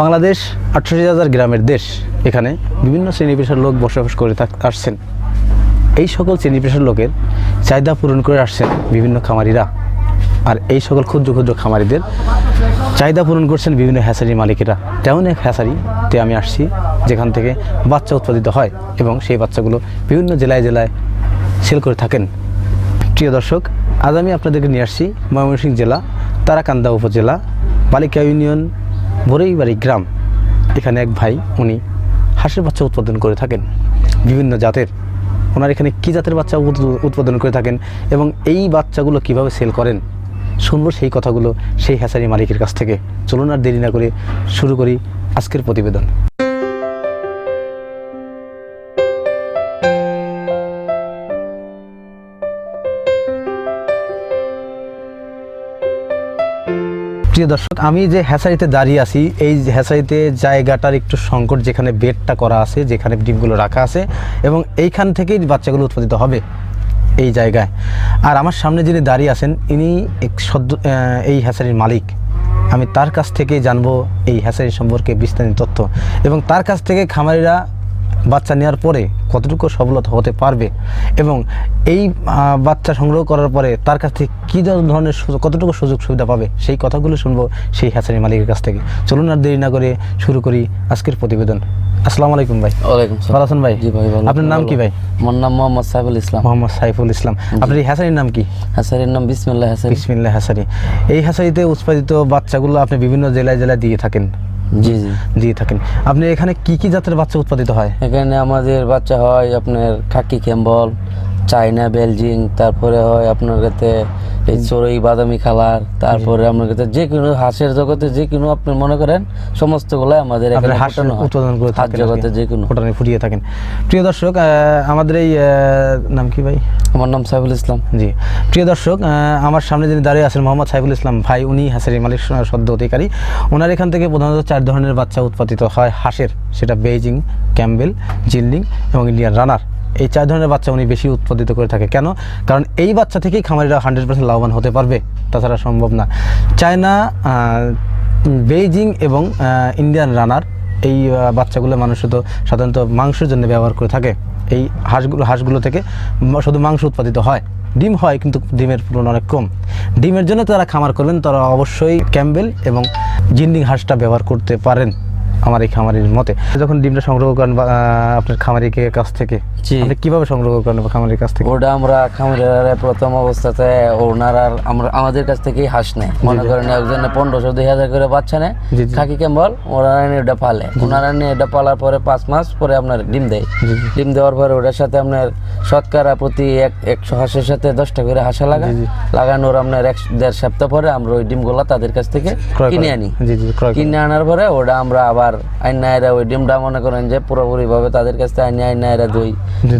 বাংলাদেশ আটষট্টি হাজার গ্রামের দেশ। এখানে বিভিন্ন শ্রেণি পেশার লোক বসবাস করে থাক আসছেন। এই সকল শ্রেণি পেশার লোকের চাহিদা পূরণ করে আসছেন বিভিন্ন খামারিরা। আর এই সকল ক্ষুদ্র ক্ষুদ্র খামারিদের চাহিদা পূরণ করছেন বিভিন্ন হ্যাসারি মালিকেরা। তেমন এক হ্যাসারিতে আমি আসছি, যেখান থেকে বাচ্চা উৎপাদিত হয় এবং সেই বাচ্চাগুলো বিভিন্ন জেলায় জেলায় সেল করে থাকেন। প্রিয় দর্শক, আজ আমি আপনাদেরকে নিয়ে আসছি ময়মনসিংহ জেলা, তারাকান্দা উপজেলা, বালিকা ইউনিয়ন বরৈবাড়ি গ্রাম। এখানে এক ভাই, উনি হাঁসের বাচ্চা উৎপাদন করে থাকেন। বিভিন্ন জাতের। ওনার এখানে কী জাতের বাচ্চা উৎ- উৎপাদন করে থাকেন এবং এই বাচ্চাগুলো কীভাবে সেল করেন? শুনব সেই কথাগুলো সেই হ্যাসারি মালিকের কাছ থেকে। চলুন আর দেরি না করে শুরু করি আজকের প্রতিবেদন। প্রিয় দর্শক, আমি যে হ্যাসারিতে দাঁড়িয়ে আছি, এই হ্যাসারিতে জায়গাটার একটু সংকট যেখানে বেডটা করা আছে, যেখানে ডিমগুলো রাখা আছে, এবং এইখান থেকেই বাচ্চাগুলো উৎপাদিত হবে এই জায়গায়। আর আমার সামনে যিনি দাঁড়িয়ে আছেন, ইনি এক সদ্য এই হ্যাসারির মালিক। আমি তার কাছ থেকে জানব এই হ্যাসারি সম্পর্কে বিস্তারিত তথ্য। এবং তার কাছ থেকে খামারিরা বাচ্চা নেওয়ার পরে কতটুকু সফলতা হতে পারবে এবং এই বাচ্চা সংগ্রহ করার পরে তার কাছ থেকে কী ধরনের কতটুকু সুযোগ সুবিধা পাবে সেই কথাগুলো শুনব সেই হ্যাচারি মালিকের কাছ থেকে। চলুন আর দেরি না করে শুরু করি আজকের প্রতিবেদন। আসসালামু আলাইকুম ভাই। ওয়ালাইকুম ভালো আছেন ভাই? জি ভাই আপনার নাম কি ভাই? আমার নাম মোহাম্মদ সাইফুল ইসলাম। মোহাম্মদ সাইফুল ইসলাম। আপনার এই নাম কি? হাসারির নাম বিসমিল্লাহ হাসারি বিসমিল্লা হ্যাচারি এই হ্যাচারিতে উৎপাদিত বাচ্চাগুলো আপনি বিভিন্ন জেলায় জেলায় দিয়ে থাকেন। জি জি। দিয়ে থাকেন। আপনি এখানে কি কি জাতের বাচ্চা উৎপাদিত হয়? এখানে আমাদের বাচ্চা হয় আপনার খাকি ক্যাম্বল চাইনা বেলজিং তারপরে হয় আপনার কাছে এই চড়ই বাদামি খালার তারপরে আপনার কাছে যে কোনো হাঁসের জগতে যে কোনো আপনি মনে করেন সমস্তগুলো আমাদের আপনি এখানে উৎপাদন করে হাঁস জগতে যে কোনো। ফোটানি ফুটিয়ে থাকেন। প্রিয় দর্শক আমাদের এই নাম কি ভাই? আমার নাম সাইফুল ইসলাম। জি। প্রিয় দর্শক আমার সামনে যিনি দাঁড়িয়ে আছেন মোহাম্মদ সাইফুল ইসলাম ভাই উনি হাসেরি মালিক সদ্য অধিকারী। ওনার এখান থেকে প্রধানত চার ধরনের বাচ্চা উৎপাদিত হয়। হাঁসের সেটা বেইজিং ক্যাম্বেল জিল্ডিং এবং ইন্ডিয়ান রানার। এই চার ধরনের বাচ্চা উনি বেশি উৎপাদিত করে থাকে। কেন? কারণ এই বাচ্চা থেকেই খামারিরা হান্ড্রেড পার্সেন্ট লাভবান হতে পারবে। তাছাড়া সম্ভব না। চায়না বেইজিং এবং ইন্ডিয়ান রানার এই বাচ্চাগুলো মানুষ তো সাধারণত মাংসের জন্য ব্যবহার করে থাকে। এই হাঁসগুলো হাঁসগুলো থেকে শুধু মাংস উৎপাদিত হয়। ডিম হয় কিন্তু ডিমের পরিমাণ অনেক কম। ডিমের জন্য তারা খামার করবেন, তারা অবশ্যই ক্যাম্বেল এবং জিন্ডিং হাঁসটা ব্যবহার করতে পারেন। আমার এই খামারির মতে। যখন ডিমটা সংগ্রহ করেন বা, আপনার খামারিকে কাছ থেকে। আপনি কীভাবে সংগ্রহ করেন বা খামারির কাছ থেকে? ওটা আমরা খামারের প্রথম অবস্থাতে ওনারা আমরা আমাদের কাছ থেকেই হাঁস নেয়। মনে করেন একজনে পনেরোশো দুই হাজার করে বাচ্চা নেয়। খাকি কেম্বল ওনারা নিয়ে ওটা পালে। ওনারা নিয়ে এটা পালার পরে পাঁচ মাস পরে আপনার ডিম দেয়। ডিম দেওয়ার পরে ওটার সাথে আপনার শতকরা প্রতি এক একশো হাঁসের সাথে দশটা করে হাঁসা লাগায় লাগানোর আপনার এক দেড় সপ্তাহ পরে আমরা ওই ডিমগুলো তাদের কাছ থেকে কিনে আনি। কিনে আনার পরে ওটা আমরা আবার আইনায়রা ওই ডিমটা মনে করেন যে পুরোপুরি ভাবে তাদের কাছ থেকে আইনে আইনায়রা দই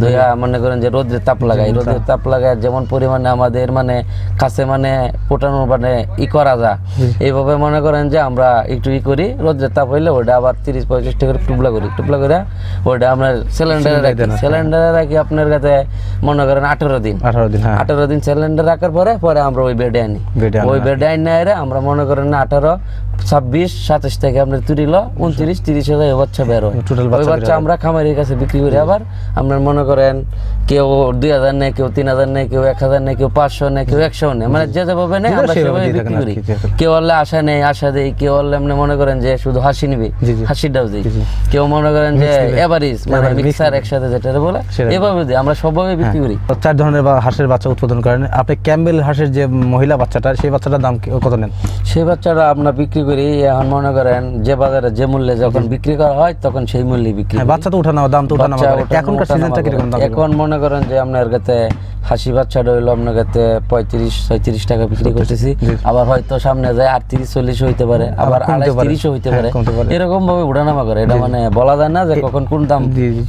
দইয়া মনে করেন যে রোদ্রে তাপ লাগাই রোদ্রে তাপ লাগায় যেমন পরিমাণে আমাদের মানে কাছে মানে ফোটানোর মানে ই করা যা এইভাবে মনে করেন যে আমরা একটু ই করি রোদ্রে তাপ হইলে ওটা আবার তিরিশ পঁয়ত্রিশ টাকা করে টুবলা করি। টুবলা করে ওটা আপনার সিলিন্ডারে রাখি। সিলিন্ডারে রাখি আপনার কাছে মনে করেন আঠেরো দিন। আঠারো দিন হ্যাঁ। আঠারো দিন সিলিন্ডার রাখার পরে পরে আমরা ওই বেডে আনি। ওই বেডে আনি আইরে আমরা মনে করেন আঠারো ছাব্বিশ সাতাশ থেকে আপনার তুলিল উনত্রিশ তিরিশ হাজার বাচ্চা বের হয়। টোটাল ওই বাচ্চা আমরা খামারির কাছে বিক্রি করি। আবার আপনার মনে করেন কেউ দুই হাজার নেয় কেউ তিন হাজার নেয় কেউ এক হাজার নেয় কেউ পাঁচশো নেয় কেউ একশো নেয়। মানে যে যেভাবে নেয় আমরা সেভাবে বিক্রি করি। কেউ হলে আশা নেই আশা দেই কেউ হলে এমনি মনে করেন যে শুধু হাসি নিবে। হাসিটাও দিই। কেউ মনে করেন যে এভারেজ মানে মিক্সার একসাথে যেটা বলে এভাবে দিই আমরা সবভাবে বিক্রি করি। চার ধরনের বা হাঁসের বাচ্চা উৎপাদন করেন। আপনি ক্যাম্বেল হাঁসের যে মহিলা বাচ্চাটা সেই বাচ্চাটার দাম কত নেন? সেই বাচ্চাটা আপনার বিক্রি করি এখন মনে করেন যে বাজারে যে মূল্যে যখন বিক্রি করা হয় তখন সেই মূল্যে বিক্রি হ্যাঁ বাচ্চা তো উঠানো দাম তো উঠানো এখনকার সিজনটা কীরকম এখন মনে করেন যে আপনার কাছে হাসি বাচ্চাটা হইল আপনার কাছে পঁয়ত্রিশ ছয়ত্রিশ টাকা বিক্রি করতেছি। আবার হয়তো সামনে যায় আটত্রিশ চল্লিশ হইতে পারে আবার আড়াইশ তিরিশও হইতে হ্যাঁ, পারে। এরকম ভাবে উঠানামা করে। এটা মানে বলা যায় না যে কখন কোন দাম।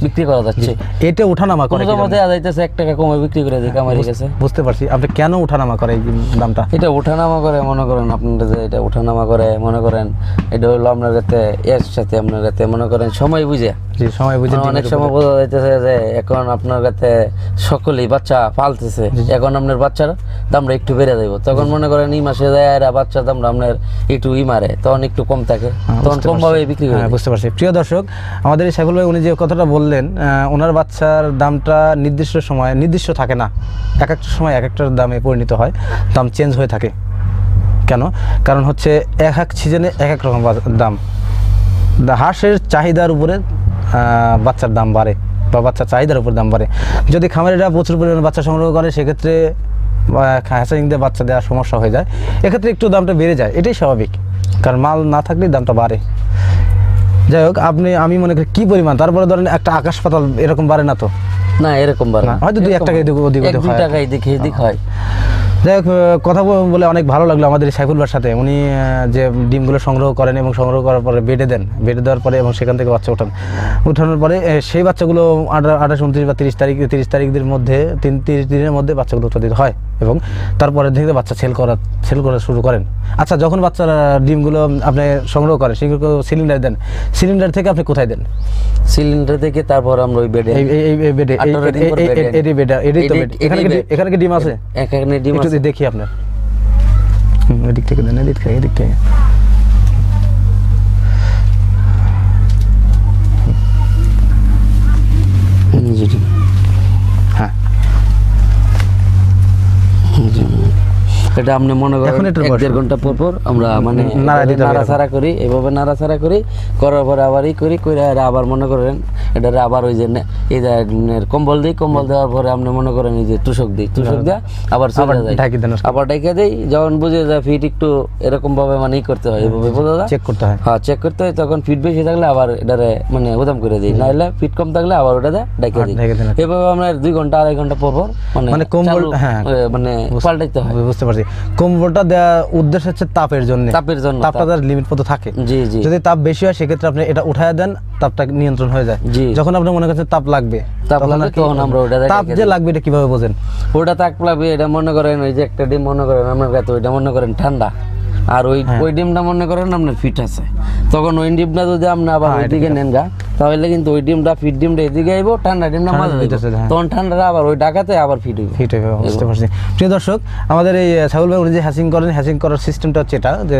বিক্রি করা যাচ্ছে। এটা উঠানামা করে কোনো জমাতে যাইতেছে এক টাকা কমে বিক্রি করে দিই কামারি কাছে বুঝতে পারছি। আপনি কেন উঠানামা করে এই দামটা? এটা ওঠানামা করে মনে করেন আপনারা যে এটা ওঠানামা করে মনে করেন এটা হলো আপনার কাছে এর সাথে আপনার কাছে মনে করেন সময় বুঝে। সময় বুঝে মানে অনেক সময় বোঝা যাইতেছে যে এখন আপনার কাছে সকলেই বাচ্চা পালতেছে। এখন আপনার বাচ্চার দামটা একটু বেড়ে যাব তখন মনে করেন এই মাসে যায় আর বাচ্চা দামটা আপনার একটু ই মারে তখন একটু কম থাকে। হ্যাঁ, তখন বুঝতে কম ভাবে বিক্রি করে হ্যাঁ, বুঝতে পারছি। প্রিয় দর্শক আমাদের এই সাইফুল ভাই উনি যে কথাটা বললেন ওনার বাচ্চার দামটা নির্দিষ্ট সময় নির্দিষ্ট থাকে না। এক একটা সময় এক একটার দামে পরিণত হয়। দাম চেঞ্জ হয়ে থাকে। কেন? কারণ হচ্ছে এক এক সিজনে এক এক রকম দাম। হাঁসের চাহিদার উপরে আহ, বাচ্চার দাম বাড়ে। বা বাচ্চার চাহিদার উপর দাম বাড়ে। যদি খামারিরা প্রচুর পরিমাণে বাচ্চা সংগ্রহ করে সেক্ষেত্রে হ্যাচারিং দিয়ে বাচ্চা দেওয়ার সমস্যা হয়ে যায়। এক্ষেত্রে একটু দামটা বেড়ে যায় এটাই স্বাভাবিক। কারণ মাল না থাকলেই দামটা বাড়ে। যাই হোক আপনি আমি মনে করি কি পরিমাণ? তারপরে ধরেন একটা আকাশ পাতাল এরকম বাড়ে না তো? না এরকম বাড়ে না। হয়তো দুই এক টাকা এদিক ওদিক হয়। টাকা এদিক এদিক হয়। যাই হোক কথা বলে অনেক ভালো লাগল আমাদের এই সাইফুল ভাইয়ের সাথে। উনি যে ডিমগুলো সংগ্রহ করেন এবং সংগ্রহ করার পরে বেডে দেন বেডে দেওয়ার পরে এবং সেখান থেকে বাচ্চা ওঠান। উঠানোর পরে সেই বাচ্চাগুলো আঠাশ উনত্রিশ বা তিরিশ তারিখ তিরিশ তারিখদের মধ্যে তিন তিরিশ দিনের মধ্যে বাচ্চাগুলো উৎপাদিত হয় এবং তারপরে থেকে বাচ্চা সেল করা সেল করা শুরু করেন। আচ্ছা যখন বাচ্চারা ডিমগুলো আপনি সংগ্রহ করেন সেগুলো সিলিন্ডার দেন সিলিন্ডার থেকে আপনি কোথায় দেন? সিলিন্ডার থেকে তারপর আমরা ওই বেডে এই বেডে এই- বেডে এটাই তো এখানে কি এখানে কি ডিম আছে? এখানে ডিম আছে। দেখি আপনার। এদিক থেকে দেন এদিক থেকে এদিক থেকে। হ্যাঁ। এটা আপনি মনে করেন এক দেড় ঘণ্টা পর পর আমরা মানে নাড়া নাড়াচাড়া করি এভাবে নাড়াচাড়া করি করার পরে আবার ই করি করে আবার মনে করেন এটারে আবার ওই যে এই যে কম্বল দিই কম্বল দেওয়ার পরে আপনি মনে করেন এই যে তুষক দিই তুষক দেওয়া আবার আবার ঢাকি দেন আবার ডেকে দেই যখন বুঝে যায় ফিট একটু এরকম ভাবে মানে ই করতে হয় এভাবে বোঝা যায়? চেক করতে হয়। হ্যাঁ চেক করতে হয় তখন ফিট বেশি থাকলে আবার এটারে মানে উদাম করে দিই নাহলে ফিট কম থাকলে আবার ওটা ডেকে দিই। ঢেকে কি। এভাবে আমরা দুই ঘণ্টা আড়াই ঘণ্টা পর পর মানে মানে কম্বল হ্যাঁ। মানে পাল্টাইতে হয়। বুঝতে পারছি। কম্বলটা দেওয়া উদ্দেশ্য হচ্ছে তাপের জন্য। তাপের জন্য তাপটা তার লিমিট মতো থাকে। জি জি। যদি তাপ বেশি হয় সেক্ষেত্রে আপনি এটা উঠায় দেন তাপটা নিয়ন্ত্রণ হয়ে যায়। যখন আপনার মনে করছে তাপ লাগবে তাপ লাগবে তখন আমরা ওটা তাপ যে লাগবে এটা কীভাবে বোঝেন? ওটা তাপ লাগবে এটা মনে করেন ওই যে একটা ডিম মনে করেন আমার কাছে ওইটা মনে করেন ঠান্ডা। আর ওই হ্যাঁ। ওই ডিমটা মনে করেন আপনার ফিট আছে তখন ওই ডিমটা যদি আপনি আবার হ্যাঁ, ওইদিকে নেন গা তাহলে কিন্তু ওই ডিমটা ফিট ডিমটা এদিকে আইবো ঠান্ডা ডিমটা মাঝে যাইবো। আছে, হ্যাঁ। তখন ঠান্ডাটা আবার ওই ডাকাতে আবার ফিট হইবে ফিট যাবে, বুঝতে পারছি প্রিয় দর্শক আমাদের এই ছাগল ভাই উনি যে হ্যাসিং করেন হ্যাসিং করার সিস্টেমটা হচ্ছে এটা যে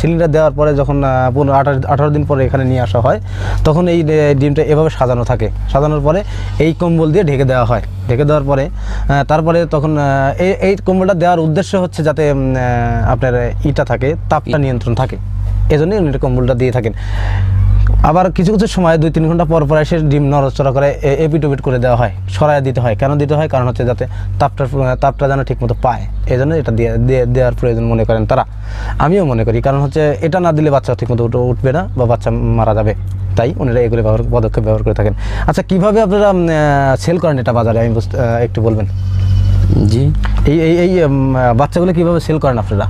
সিলিন্ডার দেওয়ার পরে যখন পনেরো আঠারো আঠারো দিন পরে এখানে নিয়ে আসা হয় তখন এই ডিমটা এভাবে সাজানো থাকে সাজানোর পরে এই কম্বল দিয়ে ঢেকে দেওয়া হয় ঢেকে দেওয়ার পরে তারপরে তখন এই এই কম্বলটা দেওয়ার উদ্দেশ্য হচ্ছে যাতে আপনার ইটা থাকে, তাপটা নিয়ন্ত্রণ থাকে। এজন্যই উনি কম্বলটা দিয়ে থাকেন। আবার কিছু কিছু সময়, দুই তিন ঘণ্টা পর পর এসে ডিম নড়াচড়া করে এপিটোপিট করে দেওয়া হয় সরায় দিতে হয়। কেন দিতে হয়? কারণ হচ্ছে যাতে তাপটা তাপটা যেন ঠিকমতো পায়। এই জন্য এটা দিয়ে, দেওয়ার প্রয়োজন মনে করেন তারা। আমিও মনে করি, কারণ হচ্ছে এটা না দিলে বাচ্চা ঠিকমতো উঠে- উঠবে না বা বাচ্চা মারা যাবে। তাই ওনারা এগুলো ব্যবহার পদক্ষেপ ব্যবহার করে থাকেন। আচ্ছা কীভাবে আপনারা সেল করেন এটা বাজারে? আমি একটু বলবেন। জি। এই এই এই বাচ্চাগুলো কীভাবে সেল করেন আপনারা?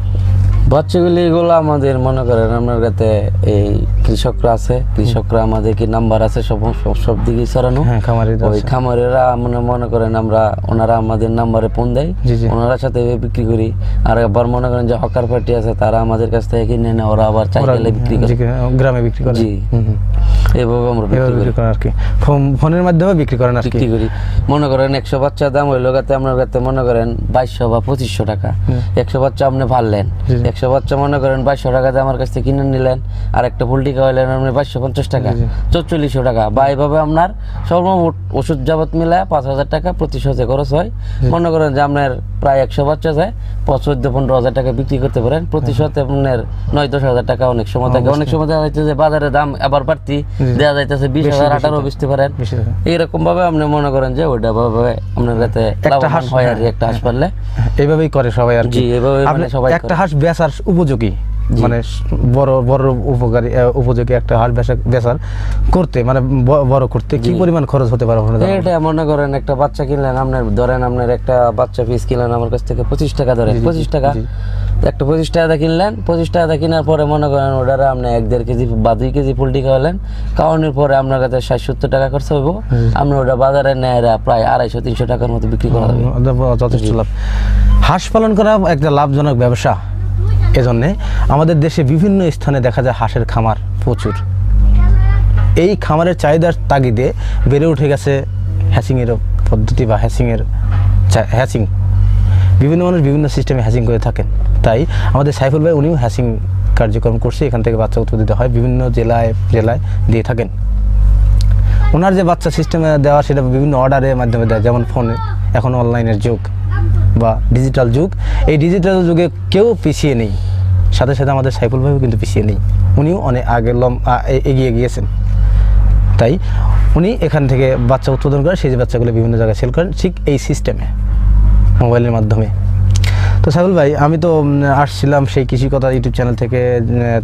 বাচ্চাগুলি এগুলো আমাদের মনে করেন আমার কাছে এই কৃষকরা আছে কৃষকরা আমাদের কি নাম্বার আছে সব সব দিকেই ছড়ানো। হ্যাঁ ওই খামারেরা মানে মনে করেন আমরা ওনারা আমাদের নাম্বারে ফোন দেয়। ওনারা সাথে বিক্রি করি। আর আবার মনে করেন যে হকার পার্টি আছে তারা আমাদের কাছ থেকে কিনে নেয় ওরা আবার চাই গেলে বিক্রি করে। গ্রামে বিক্রি করেন জি। হুম আমরা বিক্রি করি। আর কি। ফোনের মাধ্যমে বিক্রি করেন আর বিক্রি করি। মনে করেন একশো বাচ্চা দাম হইল গাতে আপনার কাছে মনে করেন বাইশশো বা পঁচিশশো টাকা। একশো বাচ্চা আপনি জি। একশো বাচ্চা মনে করেন বাইশশো টাকাতে আমার কাছ থেকে কিনে নিলেন। আর একটা পোল্ট্রি খাওয়াইলেন আপনি বাইশশো পঞ্চাশ টাকা চল্লিশশো টাকা। বা এইভাবে আপনার সর্বমোট ওষুধ যাবত মিলায় পাঁচ হাজার টাকা প্রতি শতে খরচ হয়। মনে করেন যে আপনার প্রায় একশো বাচ্চা যায় চোদ্দ পনেরো হাজার টাকা বিক্রি করতে পারেন। প্রতি শতে আপনার নয় দশ হাজার টাকা অনেক সময় থাকে। অনেক সময় দেখা যাচ্ছে যে বাজারে দাম আবার বাড়তি দেওয়া যাইতেছে বিশ হাজার আঠারো বেচতে পারেন। এইরকম ভাবে আপনি মনে করেন যে ওইটা ভাবে আপনার কাছে লাভবান হয় আর একটা হাঁস পারলে এইভাবেই করে সবাই আর কি। জি, এভাবে মানে সবাই একটা হাঁস বেচার উপযোগী। মানে বড় বড় উপকারী উপযোগী একটা হাঁস বেচা বেচার করতে মানে বড় করতে কি পরিমাণ খরচ হতে পারে আপনার এটা মনে করেন একটা বাচ্চা কিনলেন আপনার ধরেন আপনার একটা বাচ্চা পিস কিনলেন আমার কাছ থেকে পঁচিশ টাকা ধরেন পঁচিশ টাকা একটা পঁচিশ টাকা কিনলেন পঁচিশ টাকা কেনার পরে মনে করেন ওটারে আপনি এক দেড় কেজি বা দুই কেজি পোল্ট্রি খাওয়ালেন খাওয়ানোর পরে আপনার কাছে ষাট সত্তর টাকা খরচ হইব আপনি ওটা বাজারে নেয় প্রায় আড়াইশো তিনশো টাকার মতো বিক্রি করা যাবে যথেষ্ট লাভ হাঁস পালন করা একটা লাভজনক ব্যবসা এজন্যে আমাদের দেশে বিভিন্ন স্থানে দেখা যায় হাঁসের খামার প্রচুর। এই খামারের চাহিদার তাগিদে বেড়ে উঠে গেছে হ্যাচিংয়ের পদ্ধতি বা হ্যাচিংয়ের চা- হ্যাচিং। বিভিন্ন মানুষ বিভিন্ন সিস্টেমে হ্যাচিং করে থাকেন। তাই আমাদের সাইফুল ভাই উনিও হ্যাচিং কার্যক্রম করছে, এখান থেকে বাচ্চা উৎপাদিত হয়, বিভিন্ন জেলায় জেলায় দিয়ে থাকেন। ওনার যে বাচ্চা সিস্টেমে দেওয়া সেটা বিভিন্ন অর্ডারের মাধ্যমে দেয়, যেমন ফোনে এখন অনলাইনের যুগ। বা ডিজিটাল যুগ, এই ডিজিটাল যুগে কেউ পিছিয়ে নেই। সাথে সাথে আমাদের সাইফুল ভাইও কিন্তু পিছিয়ে নেই। উনিও অনেক আগে লম এগিয়ে গিয়েছেন। তাই উনি এখান থেকে বাচ্চা উৎপাদন করেন সেই যে বাচ্চাগুলো বিভিন্ন জায়গায় সেল করেন, ঠিক এই সিস্টেমে মোবাইলের মাধ্যমে। তো সাইফুল ভাই, আমি তো আসছিলাম সেই কৃষি কথা ইউটিউব চ্যানেল থেকে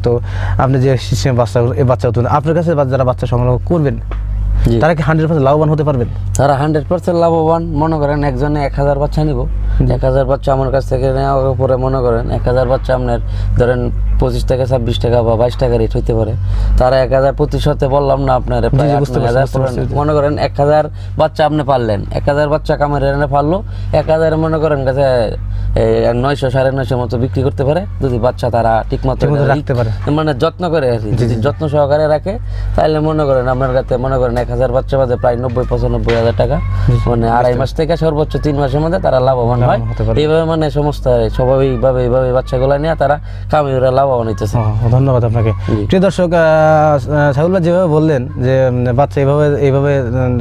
তো আপনি যে সিস্টেমে বাচ্চা বাচ্চা উৎপাদন আপনার কাছে যারা বাচ্চা সংগ্রহ করবেন। তারা কি হান্ড্রেড পার্সেন্ট লাভবান হতে পারবেন? তারা হান্ড্রেড পার্সেন্ট লাভবান। মনে করেন একজনে এক হাজার বাচ্চা নিব। এক হাজার বাচ্চা আমার কাছ থেকে নেওয়ার পরে মনে করেন এক হাজার বাচ্চা আপনার ধরেন পঁচিশ টাকা ছাব্বিশ টাকা বা বাইশ টাকা রেট হইতে পারে। তারা এক হাজার প্রতিশতে বললাম না আপনার। মনে করেন এক হাজার বাচ্চা আপনি পারলেন। এক হাজার বাচ্চা কামের এনে পারল। এক হাজার মনে করেন কাছে নয়শো সাড়ে নয়শো মতো বিক্রি করতে পারে। যদি বাচ্চা তারা ঠিক মতো ঠিকমতো রাখতে পারে। মানে যত্ন করে আর যদি যত্ন সহকারে রাখে তাহলে মনে করেন আপনার কাছে মনে করেন এক হাজার বাচ্চা বাজে প্রায় নব্বই পঁচানব্বই হাজার টাকা। মানে আড়াই মাস থেকে সর্বোচ্চ তিন মাসের মধ্যে তারা লাভবান হয়। এইভাবে মানে সমস্ত স্বাভাবিকভাবে এইভাবে বাচ্চাগুলো নিয়ে তারা কামিরা লাভবান হইতেছে। ধন্যবাদ আপনাকে। প্রিয় দর্শক সাহুল্লাহ যেভাবে বললেন যে বাচ্চা এইভাবে এইভাবে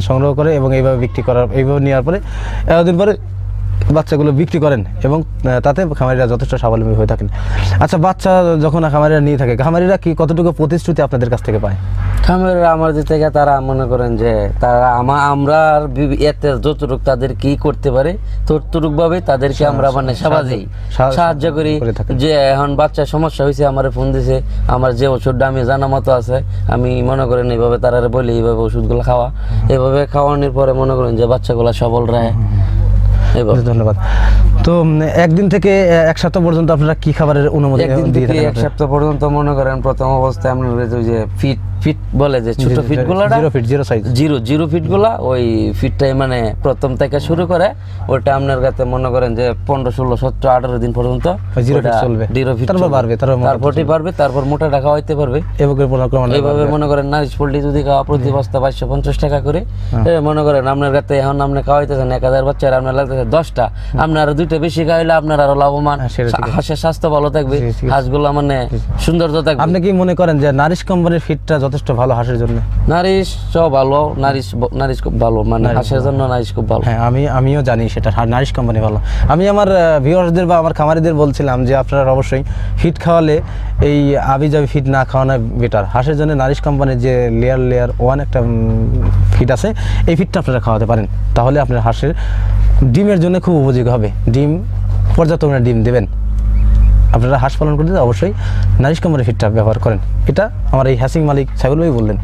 সংগ্রহ করে এবং এইভাবে বিক্রি করার এইভাবে নেওয়ার পরে এতদিন পরে বাচ্চাগুলো বিক্রি করেন এবং তাতে খামারিরা যথেষ্ট স্বাবলম্বী হয়ে থাকেন। আচ্ছা বাচ্চা যখন খামারিরা নিয়ে থাকে খামারিরা কি কতটুকু প্রতিশ্রুতি আপনাদের কাছ থেকে পায়? খামের আমাদের থেকে তারা মনে করেন যে তারা আমা আমরা এতে যতটুক তাদের কি করতে পারে ততটুক ভাবে তাদেরকে আমরা মানে সাবাজি সাহায্য করি যে এখন বাচ্চার সমস্যা হয়েছে আমার ফোন দিছে আমার যে ওষুধটা আমি জানা মতো আছে আমি মনে করেন এইভাবে তারা বলি এইভাবে ওষুধগুলো খাওয়া। এভাবে খাওয়ানোর পরে মনে করেন যে বাচ্চাগুলো সবল রায়। ধন্যবাদ। তো একদিন থেকে এক সপ্তাহ পর্যন্ত আপনারা কি খাবারের অনুমতি এক সপ্তাহ পর্যন্ত মনে করেন প্রথম অবস্থায় আমরা যে ফিট ফিট বলে যে ছোট fit zero fit zero size. Zero zero ফিটগুলা ওই ফিটটাই মানে প্রথম থেকে শুরু করে ওটা আপনার কাছে মনে করেন যে পনেরো ষোলো সতেরো আঠারো দিন পর্যন্ত ওটা feet চলবে। তারপর চলবে। বাড়বে, তারপরটি পারবে তারপর মোটা টাকা হইতে পারবে। এইভাবে মনে করেন নারিশ পোল্ট্রি যদি খাওয়া প্রতি বস্তা বাইশশো পঞ্চাশ টাকা করে হ্যাঁ। মনে করেন আপনার কাছে এখন আপনি খাওয়াইতেছেন এক হাজার বাচ্চার আপনার লাগতেছে দশটা। আপনার আরও দুইটা বেশি খাওয়াইলে আপনার আরও লাভবান। হ্যাঁ। হাঁসের স্বাস্থ্য ভালো থাকবে। হাঁসগুলো মানে সৌন্দর্য থাকবে। আপনি কি মনে করেন যে নারিশ কোম্পানির ফিটটা যথেষ্ট ভালো হাঁসের জন্য। নারিশ সব ভালো নারিশ নারিশ খুব ভালো মানে হাঁসের জন্য নারিশ খুব ভালো। হ্যাঁ আমি আমিও জানি সেটা নারিশ কোম্পানি ভালো। আমি আমার ভিউয়ার্সদের বা আমার খামারিদের বলছিলাম যে আপনারা অবশ্যই ফিট খাওয়ালে এই আবি যাবি ফিট না খাওয়ানো বেটার হাঁসের জন্য নারিশ কোম্পানির যে লেয়ার লেয়ার ওয়ান একটা ফিট আছে এই ফিটটা আপনারা খাওয়াতে পারেন। তাহলে আপনার হাঁসের ডিমের জন্য খুব উপযোগী হবে। ডিম পর্যাপ্ত ডিম দেবেন। আপনারা হাঁস পালন করতে অবশ্যই নারিশ কোম্পানির ফিটটা ব্যবহার করেন। এটা আমার এই হ্যাসিং মালিক সাইবুল ভাই বললেন।